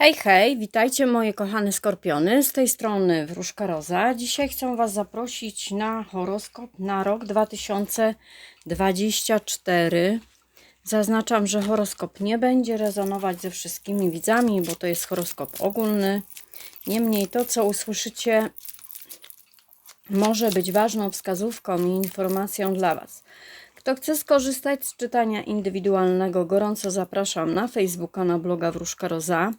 Hej, hej, witajcie moje kochane skorpiony, z tej strony Wróżka Roza. Dzisiaj chcę Was zaprosić na horoskop na rok 2024. Zaznaczam, że horoskop nie będzie rezonować ze wszystkimi widzami, bo to jest horoskop ogólny. Niemniej to, co usłyszycie, może być ważną wskazówką i informacją dla Was. Kto chce skorzystać z czytania indywidualnego, gorąco zapraszam na Facebooka, na bloga Wróżka Roza.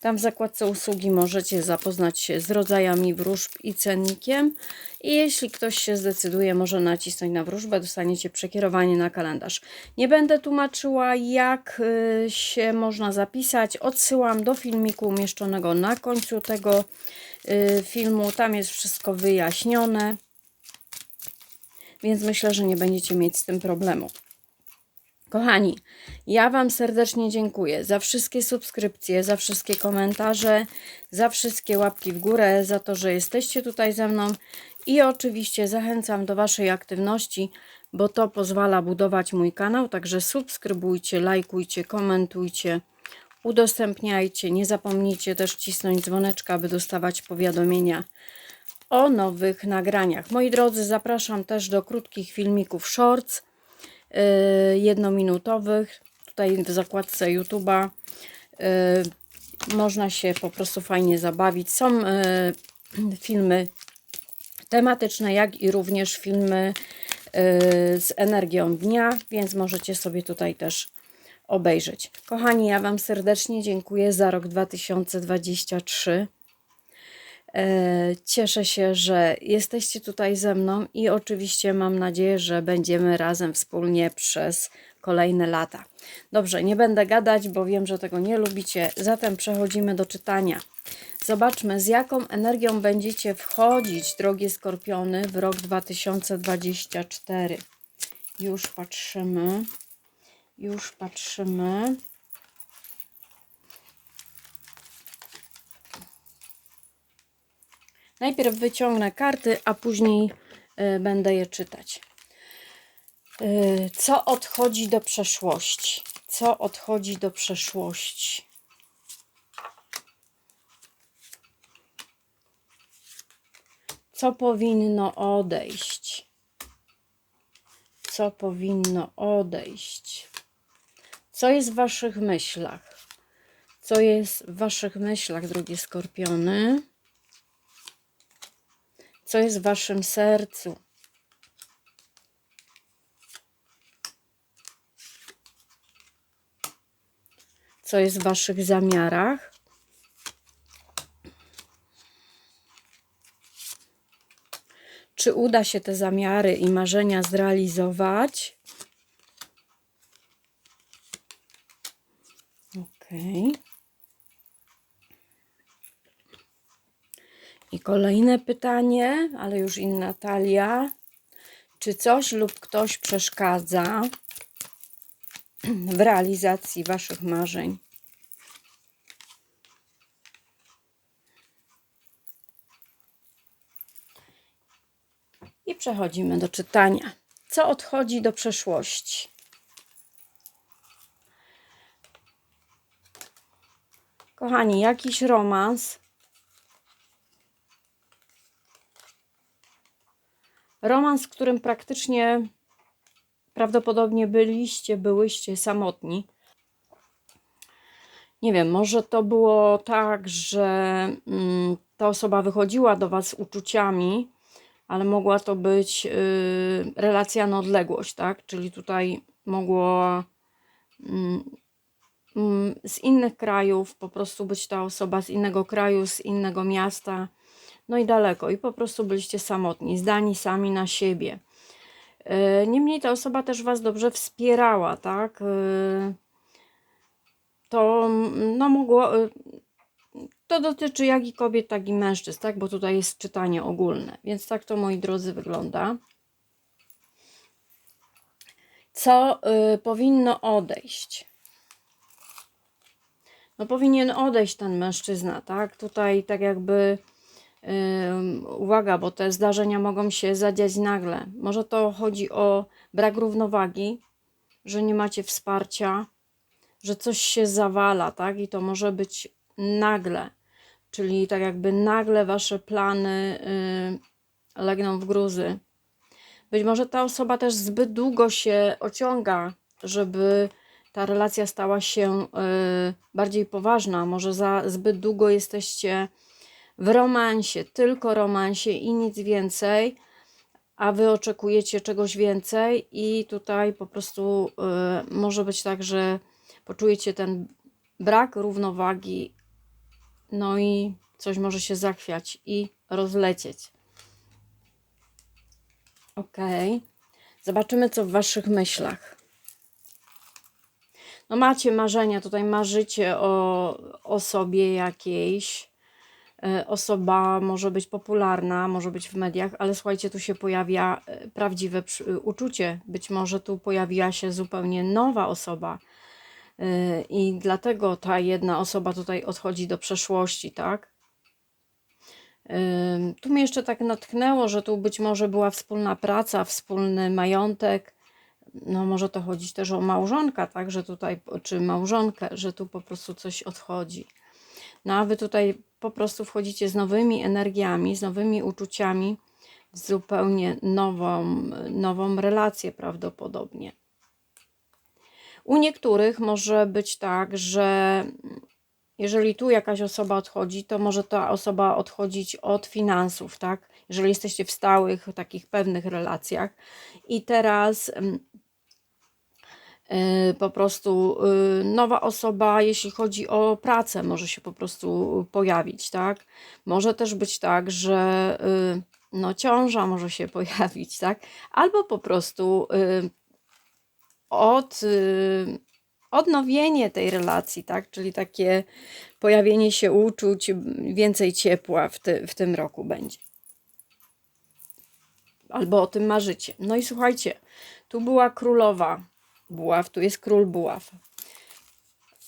Tam w zakładce usługi możecie zapoznać się z rodzajami wróżb i cennikiem. I jeśli ktoś się zdecyduje, może nacisnąć na wróżbę, dostaniecie przekierowanie na kalendarz. Nie będę tłumaczyła, jak y, się można zapisać. Odsyłam do filmiku umieszczonego na końcu tego y, filmu. Tam jest wszystko wyjaśnione więc myślę, że nie będziecie mieć z tym problemu. Kochani, ja Wam serdecznie dziękuję za wszystkie subskrypcje, za wszystkie komentarze, za wszystkie łapki w górę, za to, że jesteście tutaj ze mną i oczywiście zachęcam do Waszej aktywności, bo to pozwala budować mój kanał, także subskrybujcie, lajkujcie, komentujcie, udostępniajcie. Nie zapomnijcie też cisnąć dzwoneczka, aby dostawać powiadomienia o nowych nagraniach. Moi drodzy, zapraszam też do krótkich filmików shorts yy, jednominutowych. Tutaj w zakładce YouTube'a yy, można się po prostu fajnie zabawić. Są yy, filmy tematyczne, jak i również filmy z energią dnia, więc możecie sobie tutaj też obejrzeć. Kochani, ja Wam serdecznie dziękuję za rok 2023. E, Cieszę się, że jesteście tutaj ze mną i oczywiście mam nadzieję, że będziemy razem wspólnie przez kolejne lata. Dobrze, nie będę gadać, bo wiem, że tego nie lubicie, zatem przechodzimy do czytania. Zobaczmy, z jaką energią będziecie wchodzić, drogie skorpiony, w rok 2024. Już patrzymy. Już patrzymy. Najpierw wyciągnę karty, a później y, będę je czytać. Y, co odchodzi do przeszłości? Co odchodzi do przeszłości? Co powinno odejść? Co powinno odejść? Co jest w Waszych myślach? Co jest w Waszych myślach, drogie skorpiony? Co jest w waszym sercu. Co jest w waszych zamiarach. Czy uda się te zamiary i marzenia zrealizować? Okej. Okay. I kolejne pytanie, ale już inna talia. Czy coś lub ktoś przeszkadza w realizacji Waszych marzeń? I przechodzimy do czytania. Co odchodzi do przeszłości? Kochani, jakiś romans Romans, w którym praktycznie prawdopodobnie byliście, byłyście samotni. Nie wiem, może to było tak, że mm, ta osoba wychodziła do Was uczuciami, ale mogła to być y, relacja na odległość, tak? Czyli tutaj mogło y, y, z innych krajów po prostu być ta osoba z innego kraju, z innego miasta no i daleko, i po prostu byliście samotni, zdani sami na siebie. E, niemniej ta osoba też Was dobrze wspierała, tak? E, to no mogło, e, to dotyczy jak i kobiet, tak i mężczyzn, tak? Bo tutaj jest czytanie ogólne, więc tak to moi drodzy wygląda. Co y, powinno odejść? No powinien odejść ten mężczyzna, tak? Tutaj tak jakby uwaga, bo te zdarzenia mogą się zadziać nagle. Może to chodzi o brak równowagi, że nie macie wsparcia, że coś się zawala, tak? I to może być nagle, czyli tak jakby nagle wasze plany y, legną w gruzy. Być może ta osoba też zbyt długo się ociąga, żeby ta relacja stała się y, bardziej poważna. Może za zbyt długo jesteście w romansie, tylko romansie i nic więcej, a wy oczekujecie czegoś więcej, i tutaj po prostu y, może być tak, że poczujecie ten brak równowagi, no i coś może się zachwiać i rozlecieć. Ok. Zobaczymy, co w waszych myślach. No macie marzenia, tutaj marzycie o osobie jakiejś. E, Osoba może być popularna, może być w mediach, ale słuchajcie, tu się pojawia e, prawdziwe przy- uczucie. Być może tu pojawiła się zupełnie nowa osoba. E, I dlatego ta jedna osoba tutaj odchodzi do przeszłości, tak? Tu mnie jeszcze tak natchnęło, że tu być może była wspólna praca, wspólny majątek. No może to chodzić też o małżonka, tak, że tutaj, czy małżonkę, że tu po prostu coś odchodzi. No a wy tutaj po prostu wchodzicie z nowymi energiami, z nowymi uczuciami w zupełnie nową, nową relację prawdopodobnie. U niektórych może być tak, że jeżeli tu jakaś osoba odchodzi, to może ta osoba odchodzić od finansów, tak? Jeżeli jesteście w stałych, takich pewnych relacjach. I teraz y, po prostu y, nowa osoba, jeśli chodzi o pracę, może się po prostu pojawić, tak? Może też być tak, że y, no, ciąża może się pojawić, tak? Albo po prostu y, od, y, odnowienie tej relacji, tak? Czyli takie pojawienie się uczuć, więcej ciepła w, ty, w tym roku będzie. Albo o tym marzycie. No i słuchajcie, tu była królowa buław, tu jest król buław.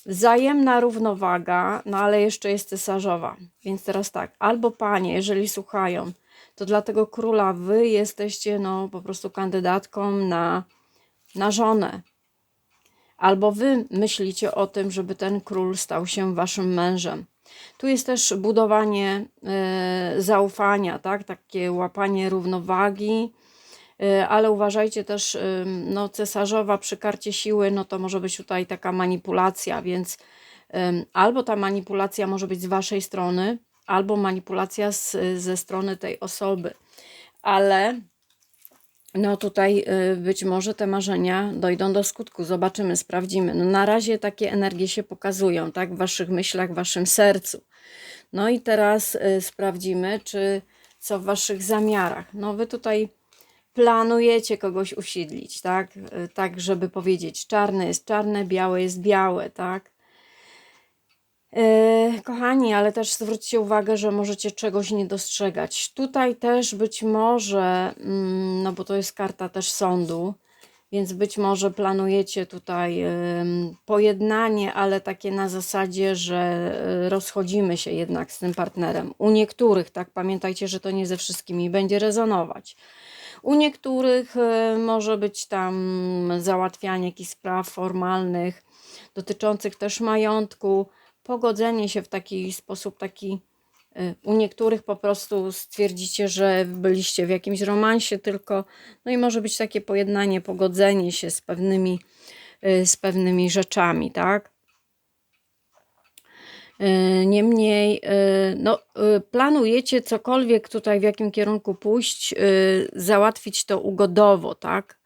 Wzajemna równowaga, no ale jeszcze jest cesarzowa. Więc teraz tak, albo panie, jeżeli słuchają, to dla tego króla wy jesteście no po prostu kandydatką na, na żonę. Albo wy myślicie o tym, żeby ten król stał się waszym mężem. Tu jest też budowanie e, zaufania, tak? takie łapanie równowagi, ale uważajcie też, e, no cesarzowa przy karcie siły, no to może być tutaj taka manipulacja, więc albo ta manipulacja może być z waszej strony, albo manipulacja z, ze strony tej osoby, ale no tutaj y, być może te marzenia dojdą do skutku. Zobaczymy, sprawdzimy. No na razie takie energie się pokazują, tak? W waszych myślach, w waszym sercu. No i teraz y, sprawdzimy, czy co w waszych zamiarach. No wy tutaj planujecie kogoś usiedlić, tak? Y, Tak, żeby powiedzieć, czarne jest czarne, białe jest białe, tak? E, Kochani, ale też zwróćcie uwagę, że możecie czegoś nie dostrzegać. Tutaj też być może, mm, no bo to jest karta też sądu, więc być może planujecie tutaj em, pojednanie, ale takie na zasadzie, że rozchodzimy się jednak z tym partnerem. U niektórych, tak, pamiętajcie, że to nie ze wszystkimi będzie rezonować. U niektórych e, może być tam załatwianie jakichś spraw formalnych dotyczących też majątku pogodzenie się w taki sposób, taki y, u niektórych po prostu stwierdzicie, że byliście w jakimś romansie tylko, no i może być takie pojednanie, pogodzenie się z pewnymi, y, z pewnymi rzeczami, tak? Y, Niemniej, no, planujecie cokolwiek tutaj, w jakim kierunku pójść, załatwić to ugodowo, tak?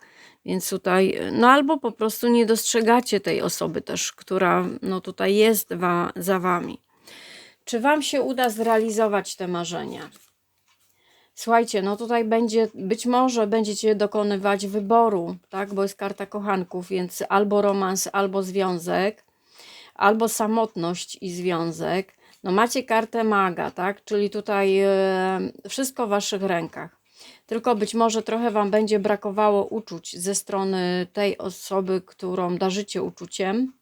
Więc tutaj, no albo po prostu nie dostrzegacie tej osoby też, która no tutaj jest wa za wami. Czy wam się uda zrealizować te marzenia? Słuchajcie, no tutaj będzie, być może będziecie dokonywać wyboru, tak, bo jest karta kochanków, więc albo romans, albo związek, albo samotność i związek. No macie kartę maga, tak, czyli tutaj e, wszystko w waszych rękach. Tylko być może trochę Wam będzie brakowało uczuć ze strony tej osoby, którą darzycie uczuciem.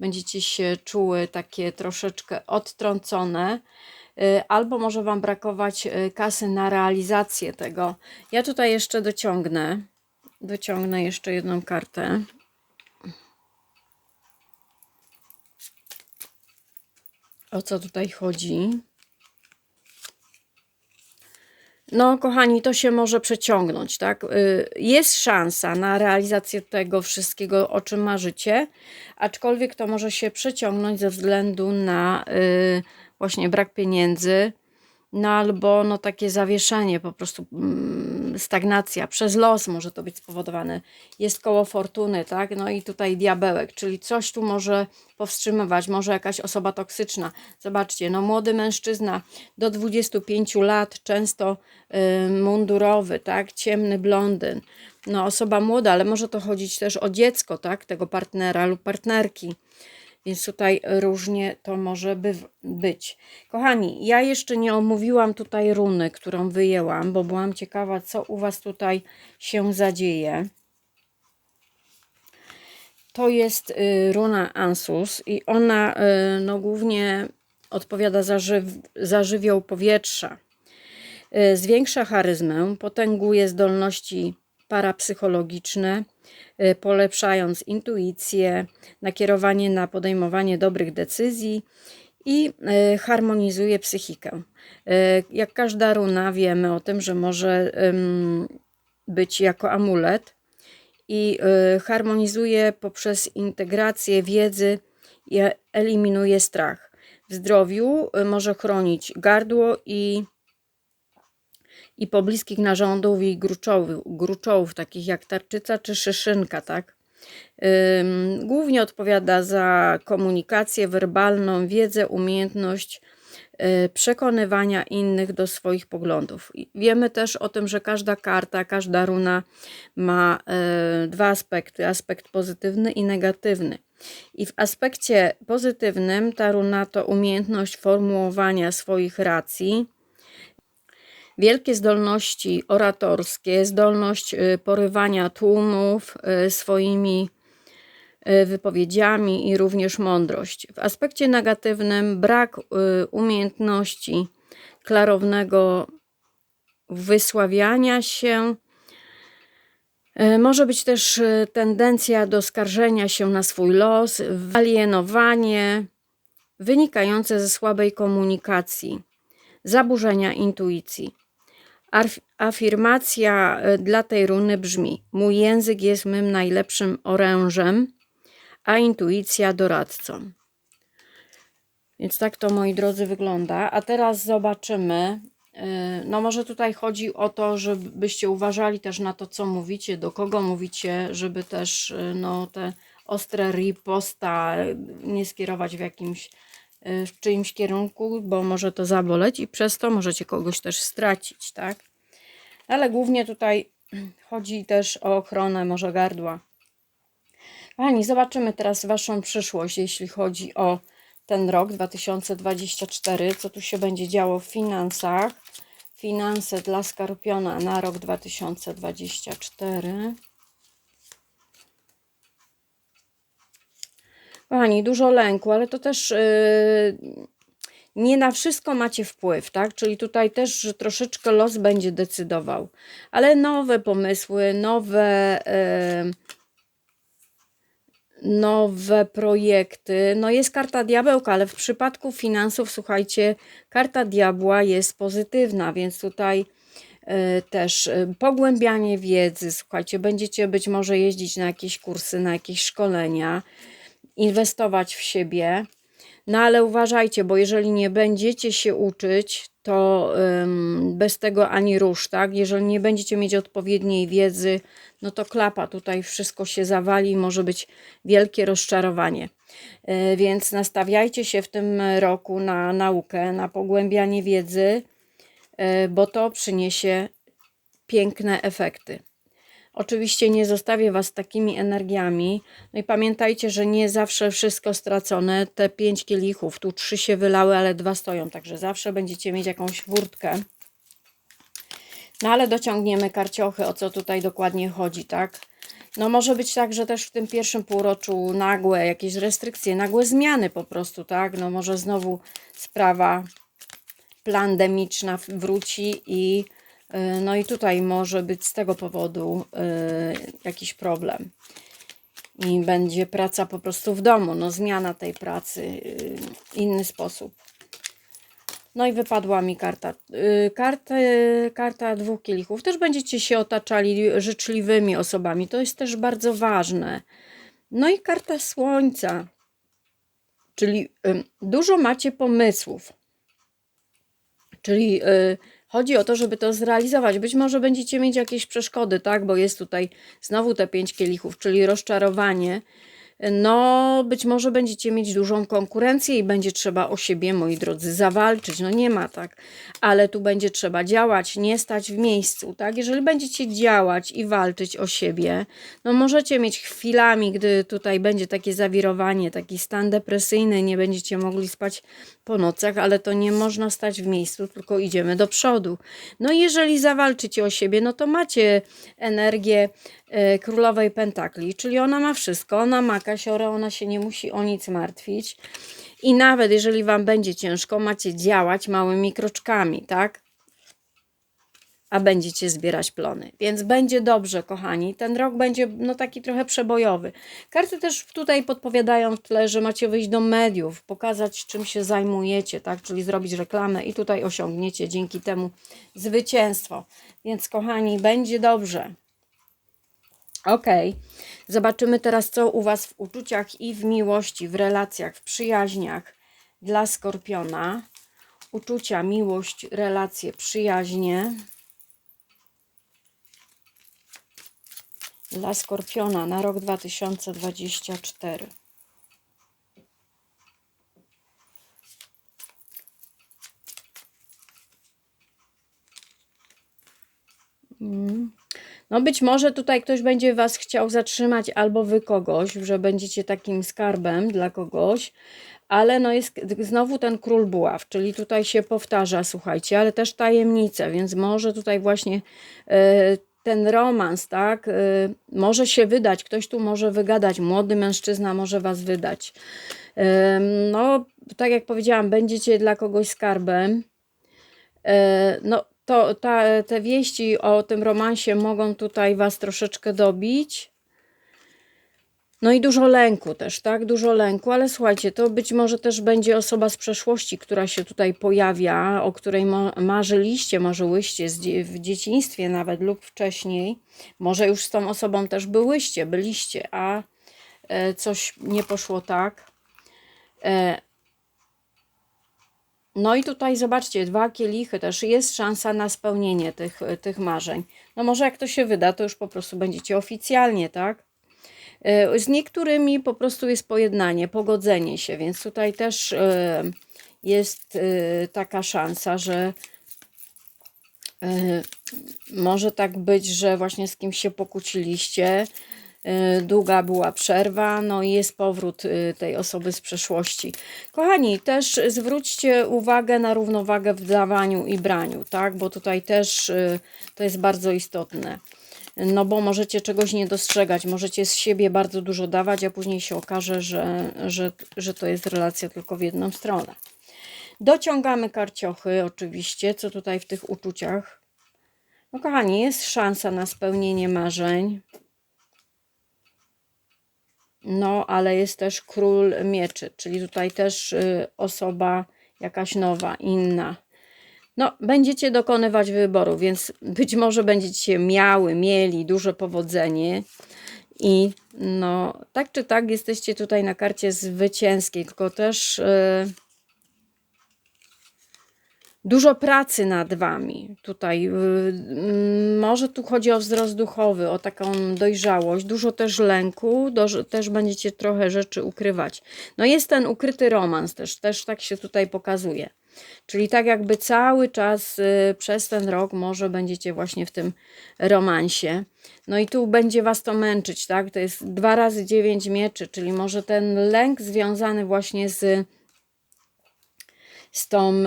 Będziecie się czuły takie troszeczkę odtrącone, y, albo może Wam brakować y, kasy na realizację tego. Ja tutaj jeszcze dociągnę. Dociągnę jeszcze jedną kartę. O co tutaj chodzi? No, kochani, to się może przeciągnąć, tak? Y, Jest szansa na realizację tego wszystkiego, o czym marzycie, aczkolwiek to może się przeciągnąć ze względu na y, właśnie brak pieniędzy, no albo no takie zawieszenie, po prostu mm, stagnacja, przez los może to być spowodowane. Jest koło fortuny, tak? No i tutaj diabełek, czyli coś tu może powstrzymywać, może jakaś osoba toksyczna. Zobaczcie, no młody mężczyzna do 25 lat, często y, mundurowy, tak? Ciemny blondyn. No osoba młoda, ale może to chodzić też o dziecko, tak? Tego partnera lub partnerki. Więc tutaj różnie to może być. Kochani, ja jeszcze nie omówiłam tutaj runy, którą wyjęłam, bo byłam ciekawa, co u Was tutaj się zadzieje. To jest y, runa Ansus i ona y, no, głównie odpowiada za, żyw, za żywioł powietrza. Y, Zwiększa charyzmę, potęguje zdolności parapsychologiczne, y, polepszając intuicję, nakierowanie na podejmowanie dobrych decyzji i y, harmonizuje psychikę. Y, Jak każda runa, wiemy o tym, że może być jako amulet i harmonizuje poprzez integrację wiedzy i e- eliminuje strach. W zdrowiu może chronić gardło i i pobliskich narządów i gruczołów, gruczołów takich jak tarczyca czy szyszynka, tak? Głównie odpowiada za komunikację werbalną, wiedzę, umiejętność y, przekonywania innych do swoich poglądów. Wiemy też o tym, że każda karta, każda runa ma y, dwa aspekty: aspekt pozytywny i negatywny. I w aspekcie pozytywnym ta runa to umiejętność formułowania swoich racji, wielkie zdolności oratorskie, zdolność y, porywania tłumów y, swoimi y, wypowiedziami i również mądrość. W aspekcie negatywnym brak umiejętności klarownego wysławiania się. Może być też tendencja do skarżenia się na swój los, alienowanie wynikające ze słabej komunikacji, zaburzenia intuicji. Afirmacja y, dla tej runy brzmi: Mój język jest mym najlepszym orężem, a intuicja doradcą. Więc tak to, moi drodzy, wygląda. A teraz zobaczymy. y, No, może tutaj chodzi o to, żebyście uważali też na to, co mówicie, do kogo mówicie, żeby też y, no, te ostre riposta nie skierować w jakimś w czyimś kierunku, bo może to zaboleć i przez to możecie kogoś też stracić, tak? Ale głównie tutaj chodzi też o ochronę może gardła. Kochani, zobaczymy teraz Waszą przyszłość, jeśli chodzi o ten rok 2024, co tu się będzie działo w finansach. Finanse dla Skorpiona na rok 2024. Kochani, dużo lęku, ale to też yy, nie na wszystko macie wpływ, tak? Czyli tutaj też że troszeczkę los będzie decydował, ale nowe pomysły, nowe. Yy, nowe projekty. No jest karta diabełka, ale w przypadku finansów, słuchajcie, karta diabła jest pozytywna, więc tutaj y, też y, pogłębianie wiedzy, słuchajcie, będziecie być może jeździć na jakieś kursy, na jakieś szkolenia, inwestować w siebie. No ale uważajcie, bo jeżeli nie będziecie się uczyć, to bez tego ani rusz, tak? Jeżeli nie będziecie mieć odpowiedniej wiedzy, no to klapa tutaj wszystko się zawali, może być wielkie rozczarowanie. Yy, Więc nastawiajcie się w tym roku na naukę, na pogłębianie wiedzy, yy, bo to przyniesie piękne efekty. Oczywiście nie zostawię Was takimi energiami. No i pamiętajcie, że nie zawsze wszystko stracone. Te pięć kielichów, tu trzy się wylały, ale dwa stoją, także zawsze będziecie mieć jakąś furtkę. No ale dociągniemy karciochy, o co tutaj dokładnie chodzi, tak? No może być tak, że też w tym pierwszym półroczu nagłe jakieś restrykcje, nagłe zmiany po prostu, tak? No może znowu sprawa pandemiczna wróci i no i tutaj może być z tego powodu y, jakiś problem. I będzie praca po prostu w domu, no zmiana tej pracy, y, inny sposób. No i wypadła mi karta. Karta, karta dwóch kielichów. Też będziecie się otaczali życzliwymi osobami. To jest też bardzo ważne. No i karta słońca. Czyli dużo macie pomysłów. Czyli chodzi o to, żeby to zrealizować. Być może będziecie mieć jakieś przeszkody, tak? Bo jest tutaj znowu te pięć kielichów, czyli rozczarowanie. No, być może będziecie mieć dużą konkurencję i będzie trzeba o siebie, moi drodzy, zawalczyć. No nie ma tak, ale tu będzie trzeba działać, nie stać w miejscu, tak? Jeżeli będziecie działać i walczyć o siebie, no możecie mieć chwilami, gdy tutaj będzie takie zawirowanie, taki stan depresyjny, nie będziecie mogli spać po nocach, ale to nie można stać w miejscu, tylko idziemy do przodu. No jeżeli zawalczycie o siebie, no to macie energię królowej pentakli, czyli ona ma wszystko, ona ma kasiorę, ona się nie musi o nic martwić. I nawet jeżeli wam będzie ciężko, macie działać małymi kroczkami, tak? a będziecie zbierać plony. Więc będzie dobrze, kochani. Ten rok będzie no taki trochę przebojowy. Karty też tutaj podpowiadają w tle, że macie wyjść do mediów, pokazać czym się zajmujecie, tak? Czyli zrobić reklamę i tutaj osiągniecie dzięki temu zwycięstwo. Więc kochani, będzie dobrze. Ok, zobaczymy teraz, co u Was w uczuciach i w miłości, w relacjach, w przyjaźniach dla Skorpiona. Uczucia, miłość, relacje, przyjaźnie. dla Skorpiona na rok 2024. Mm. No być może tutaj ktoś będzie Was chciał zatrzymać albo Wy kogoś, że będziecie takim skarbem dla kogoś, ale no jest znowu ten król buław, czyli tutaj się powtarza, słuchajcie, ale też tajemnice, więc może tutaj właśnie yy, ten romans, tak, y, może się wydać, ktoś tu może wygadać, młody mężczyzna może was wydać. No, tak jak powiedziałam, będziecie dla kogoś skarbem. E, no, to, ta, te wieści o tym romansie mogą tutaj was troszeczkę dobić. No i dużo lęku też, tak? Dużo lęku, ale słuchajcie, to być może też będzie osoba z przeszłości, która się tutaj pojawia, o której marzyliście, marzyłyście w dzieciństwie nawet lub wcześniej. Może już z tą osobą też byłyście, byliście, a e, coś nie poszło tak. No i tutaj zobaczcie, dwa kielichy też jest szansa na spełnienie tych, tych marzeń. No może jak to się wyda, to już po prostu będziecie oficjalnie, tak? E, z niektórymi po prostu jest pojednanie, pogodzenie się, więc tutaj też e, jest e, taka szansa, że może tak być, że właśnie z kimś się pokłóciliście, długa była przerwa, no i jest powrót tej osoby z przeszłości. Kochani, też zwróćcie uwagę na równowagę w dawaniu i braniu, tak, bo tutaj też to jest bardzo istotne no bo możecie czegoś nie dostrzegać, możecie z siebie bardzo dużo dawać, a później się okaże, że, że, że to jest relacja tylko w jedną stronę. Dociągamy karciochy, oczywiście, co tutaj w tych uczuciach. No kochani, jest szansa na spełnienie marzeń. No, ale jest też król mieczy, czyli tutaj też y, osoba jakaś nowa, inna. No, będziecie dokonywać wyboru, więc być może będziecie miały, mieli duże powodzenie i no, tak czy tak jesteście tutaj na karcie zwycięskiej, tylko też yy, dużo pracy nad wami. Tutaj yy, może tu chodzi o wzrost duchowy, o taką dojrzałość, dużo też lęku, do, też będziecie trochę rzeczy ukrywać. No jest ten ukryty romans też, też tak się tutaj pokazuje. Czyli tak jakby cały czas y, przez ten rok może będziecie właśnie w tym romansie. No i tu będzie was to męczyć, tak? To jest dwa razy dziewięć mieczy, czyli może ten lęk związany właśnie z, z tą.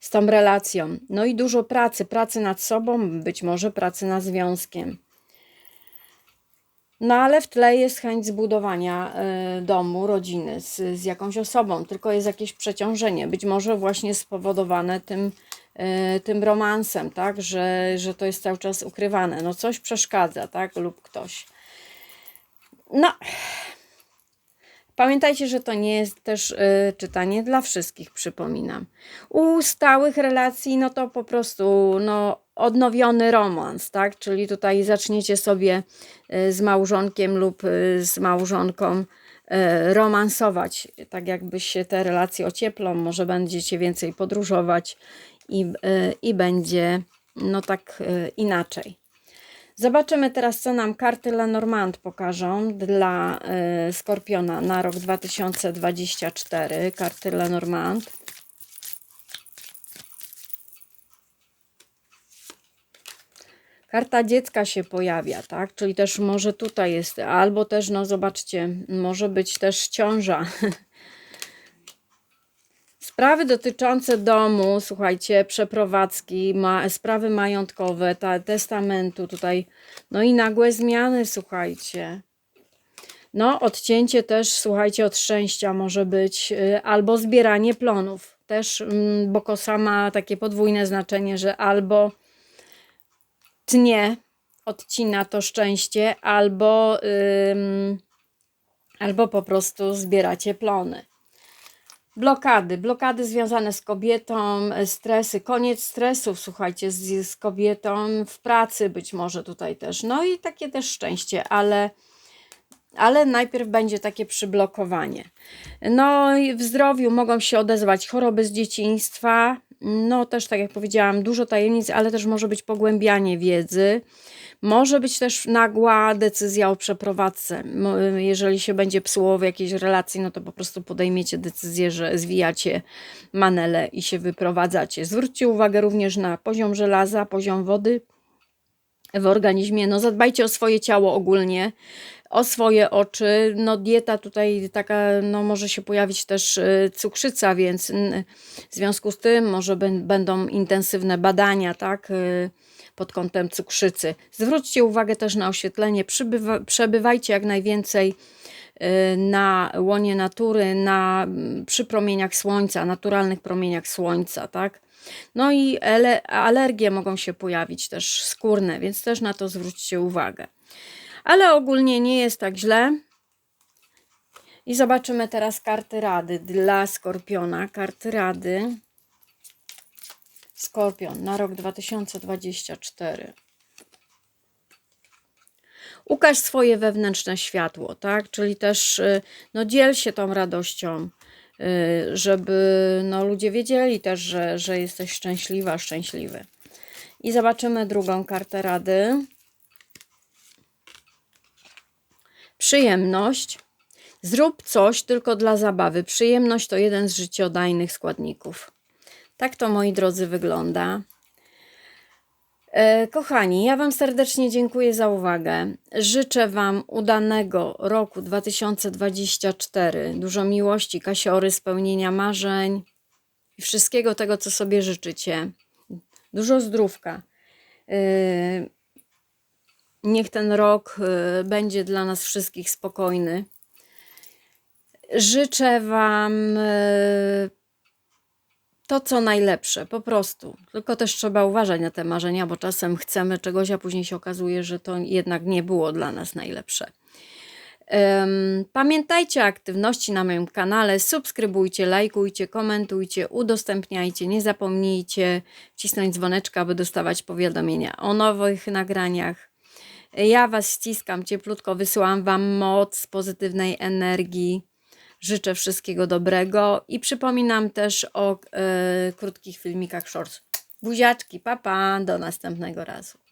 Z tą relacją. No i dużo pracy, pracy nad sobą, być może pracy nad związkiem. No ale w tle jest chęć zbudowania y, domu, rodziny z, z jakąś osobą, tylko jest jakieś przeciążenie, być może właśnie spowodowane tym, y, tym romansem, tak, że, że to jest cały czas ukrywane. No coś przeszkadza, tak, lub ktoś. No, Pamiętajcie, że to nie jest też y, czytanie dla wszystkich, przypominam. U stałych relacji, no to po prostu no, odnowiony romans, tak? Czyli tutaj zaczniecie sobie y, z małżonkiem lub y, z małżonką y, romansować, tak jakby się te relacje ocieplą, może będziecie więcej podróżować i, y, i będzie no tak y, inaczej. Zobaczymy teraz, co nam karty Lenormand pokażą dla y, Skorpiona na rok 2024. Karty Lenormand. Karta dziecka się pojawia, tak? Czyli też może tutaj jest, albo też, no zobaczcie, może być też ciąża. Sprawy dotyczące domu, słuchajcie, przeprowadzki, ma, sprawy majątkowe, ta, testamentu tutaj, no i nagłe zmiany, słuchajcie. No, odcięcie też, słuchajcie, od szczęścia może być, y, albo zbieranie plonów. Też, mm, bo kosa ma takie podwójne znaczenie, że albo tnie, odcina to szczęście, albo, ym, albo po prostu zbieracie plony. Blokady, blokady związane z kobietą, e, stresy, koniec stresów, słuchajcie, z, z kobietą w pracy być może tutaj też. No i takie też szczęście, ale, ale najpierw będzie takie przyblokowanie. No i w zdrowiu mogą się odezwać choroby z dzieciństwa, no też tak jak powiedziałam, dużo tajemnic, ale też może być pogłębianie wiedzy. Może być też nagła decyzja o przeprowadzce. Jeżeli się będzie psuło w jakiejś relacji, no to po prostu podejmiecie decyzję, że zwijacie manele i się wyprowadzacie. Zwróćcie uwagę również na poziom żelaza, poziom wody w organizmie. No zadbajcie o swoje ciało ogólnie, o swoje oczy. No dieta tutaj taka, no może się pojawić też y, cukrzyca, więc w związku z tym może bę- będą intensywne badania, tak, y, pod kątem cukrzycy. Zwróćcie uwagę też na oświetlenie, Przybywa, przebywajcie jak najwięcej y, na łonie natury, na, przy promieniach słońca, naturalnych promieniach słońca, tak. No i alergie mogą się pojawić też skórne, więc też na to zwróćcie uwagę. Ale ogólnie nie jest tak źle. I zobaczymy teraz karty rady dla Skorpiona. Karty rady. Skorpion na rok 2024. Ukaż swoje wewnętrzne światło, tak? Czyli też y, no, dziel się tą radością, żeby no, ludzie wiedzieli też, że, że jesteś szczęśliwa, szczęśliwy. I zobaczymy drugą kartę rady. Przyjemność. Zrób coś tylko dla zabawy. Przyjemność to jeden z życiodajnych składników. Tak to, moi drodzy, wygląda. E, Kochani, ja Wam serdecznie dziękuję za uwagę. Życzę Wam udanego roku 2024. Dużo miłości, kasiory, spełnienia marzeń i wszystkiego tego, co sobie życzycie. Dużo zdrówka. E, Niech ten rok e, będzie dla nas wszystkich spokojny. Życzę Wam to, co najlepsze, po prostu. Tylko też trzeba uważać na te marzenia, bo czasem chcemy czegoś, a później się okazuje, że to jednak nie było dla nas najlepsze. Pamiętajcie o aktywności na moim kanale, subskrybujcie, lajkujcie, komentujcie, udostępniajcie, nie zapomnijcie wcisnąć dzwoneczka, aby dostawać powiadomienia o nowych nagraniach. Ja Was ściskam cieplutko, wysyłam Wam moc pozytywnej energii. Życzę wszystkiego dobrego i przypominam też o e, krótkich filmikach shorts. Buziaczki, papa, do następnego razu.